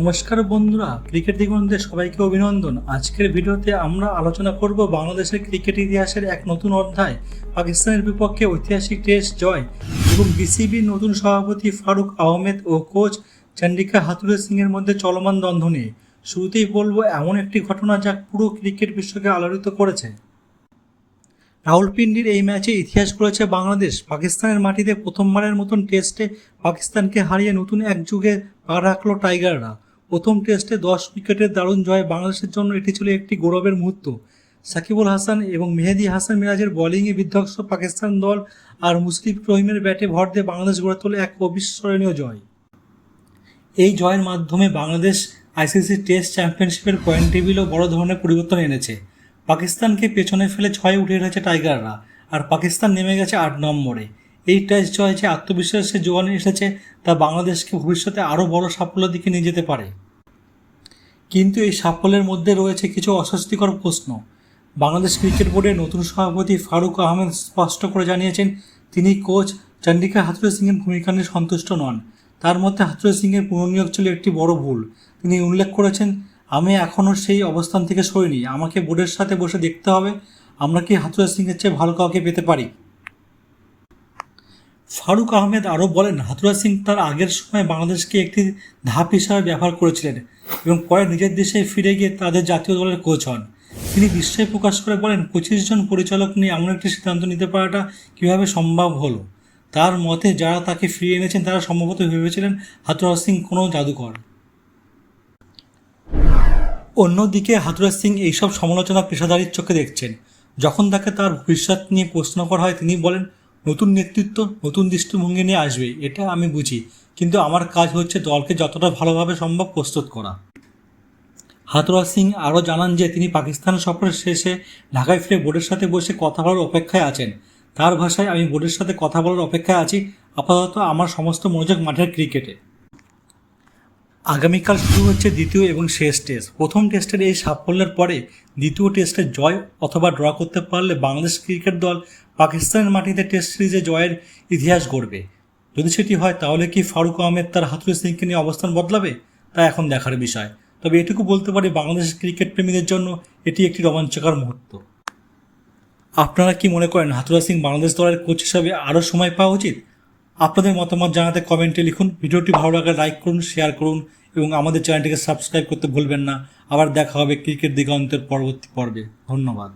নমস্কার বন্ধুরা, ক্রিকেট দিগন্তে সবাইকে অভিনন্দন। আজকের ভিডিওতে আমরা আলোচনা করব বাংলাদেশের ক্রিকেট ইতিহাসের এক নতুন অধ্যায়, পাকিস্তানের বিপক্ষে ঐতিহাসিক টেস্ট জয় এবং বিসিবির নতুন সভাপতি ফারুক আহমেদ ও কোচ চন্ডিকা হাতুরে সিংয়ের মধ্যে চলমান দ্বন্দ্ব নিয়ে। শুরুতেই বলব, এমন একটি ঘটনা যা পুরো ক্রিকেট বিশ্বকে আলোড়িত করেছে। রাহুলপিন্ডির এই ম্যাচে ইতিহাস করেছে বাংলাদেশ। পাকিস্তানের মাটিতে প্রথমবারের মতন টেস্টে পাকিস্তানকে হারিয়ে নতুন এক যুগে পা রাখল টাইগাররা। প্রথম টেস্টে দশ উইকেটের দারুণ জয় বাংলাদেশের জন্য এটি ছিল একটি গৌরবের মুহূর্ত। সাকিবুল হাসান এবং মেহেদি হাসান মিরাজের বোলিংয়ে বিধ্বস্ত পাকিস্তান দল আর মুশফিক রহিমের ব্যাটে ভর দিয়ে বাংলাদেশ গড়ে তোলে এক অবিস্মরণীয় জয়। এই জয়ের মাধ্যমে বাংলাদেশ আইসিসি টেস্ট চ্যাম্পিয়নশিপের পয়েন্ট টেবিলও বড় ধরনের পরিবর্তন এনেছে। পাকিস্তানকে পেছনে ফেলে ছয় উঠে রয়েছে টাইগাররা আর পাকিস্তান নেমে গেছে আট নম্বরে। এই টেস্ট জয় যে আত্মবিশ্বাসের জোয়ান এসেছে, তা বাংলাদেশকে ভবিষ্যতে আরও বড় সাফল্যের দিকে নিয়ে যেতে পারে। কিন্তু এই সাফল্যের মধ্যে রয়েছে কিছু অস্বস্তিকর প্রশ্ন। বাংলাদেশ ক্রিকেট বোর্ডের নতুন সভাপতি ফারুক আহমেদ স্পষ্ট করে জানিয়েছেন, তিনি কোচ চন্ডিকা হাথুরে সিংয়ের ভূমিকা নিয়ে সন্তুষ্ট নন। তার মধ্যে হাথুরে সিংয়ের পুনর্নিয়োগ ছিল একটি বড় ভুল। তিনি উল্লেখ করেছেন, আমি এখনও সেই অবস্থান থেকে সরিনি। আমাকে বোর্ডের সাথে বসে দেখতে হবে। আমরা কি হাথুরে সিংয়ের চেয়ে ভালো কাউকে পেতে পারি? ফারুক আহমেদ আরও বলেন হাতুরা সিং তার আগের সময় বাংলাদেশকে একটি ধাপ হিসাবে ব্যবহার করেছিলেন এবং পরে নিজের দেশে ফিরে গিয়ে তাদের জাতীয় দলের কোচ হন। তিনি বিস্ময় প্রকাশ করে বলেন, পঁচিশ জন পরিচালক নিয়ে এমন একটি সিদ্ধান্ত নিতে পারাটা কীভাবে সম্ভব হলো? তার মতে, যারা তাকে ফিরিয়ে এনেছেন, তারা সম্ভবত ভেবেছিলেন হাতুরা সিং কোনো জাদুকর। অন্যদিকে হাতুরা সিং এইসব সমালোচনা পেশাদারির চোখে দেখছেন। যখন তাকে তার ভবিষ্যৎ নিয়ে প্রশ্ন করা হয়, তিনি বলেন নতুন নেতৃত্ব, নতুন দৃষ্টিভঙ্গি নিয়ে আসবে, এটা আমি বুঝি। কিন্তু আমার কাজ হচ্ছে দলকে যতটা ভালোভাবে সম্ভব প্রস্তুত করা। হাতুরা সিং আরও জানান যে, তিনি পাকিস্তান সফরের শেষে ঢাকায় ফিরে বোর্ডের সাথে বসে কথা বলার অপেক্ষায় আছেন। তার ভাষায় আমি বোর্ডের সাথে কথা বলার অপেক্ষায় আছি, আপাতত আমার সমস্ত মনোযোগ মাঠের ক্রিকেটে। আগামীকাল শুরু হচ্ছে দ্বিতীয় এবং শেষ টেস্ট। প্রথম টেস্টের এই সাফল্যের পরে দ্বিতীয় টেস্টে জয় অথবা ড্র করতে পারলে বাংলাদেশ ক্রিকেট দল পাকিস্তানের মাটিতে টেস্ট সিরিজে জয়ের ইতিহাস গড়বে। যদি সেটি হয়, তাহলে কি ফারুক আহমেদ তার হাতুরে সিংকে নিয়ে অবস্থান বদলাবে? তা এখন দেখার বিষয়। তবে এটুকু বলতে পারি, বাংলাদেশ ক্রিকেট প্রেমীদের জন্য এটি একটি রোমাঞ্চকর মুহূর্ত। আপনারা কি মনে করেন হাতুরা সিং বাংলাদেশ দলের কোচ হিসাবে আরও সময় পাওয়া উচিত? আপনাদের মতামত জানাতে কমেন্টে লিখুন। ভিডিওটি ভালো লাগলে লাইক করুন শেয়ার করুন এবং আমাদের চ্যানেলটিকে সাবস্ক্রাইব করতে ভুলবেন না। আবার দেখা হবে ক্রিকেট দিগন্তের পরবর্তী পর্বে। ধন্যবাদ।